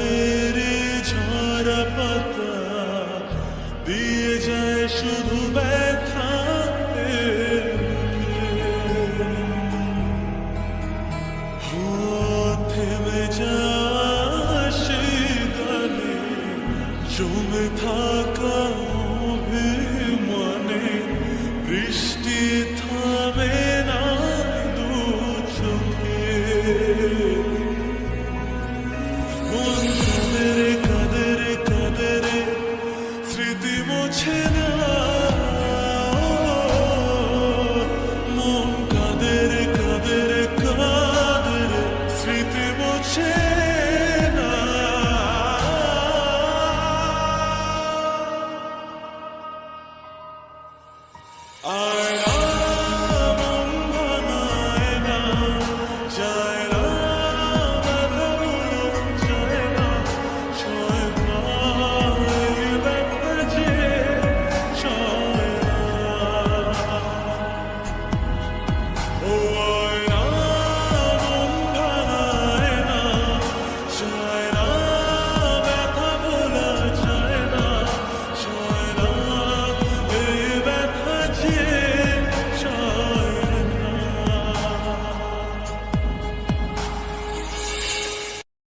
জলের ঝরা পাতা দিয়ে যায় শুধু ব্যথা থেমে যাস গালে জমে থাকা মনে বৃষ্টি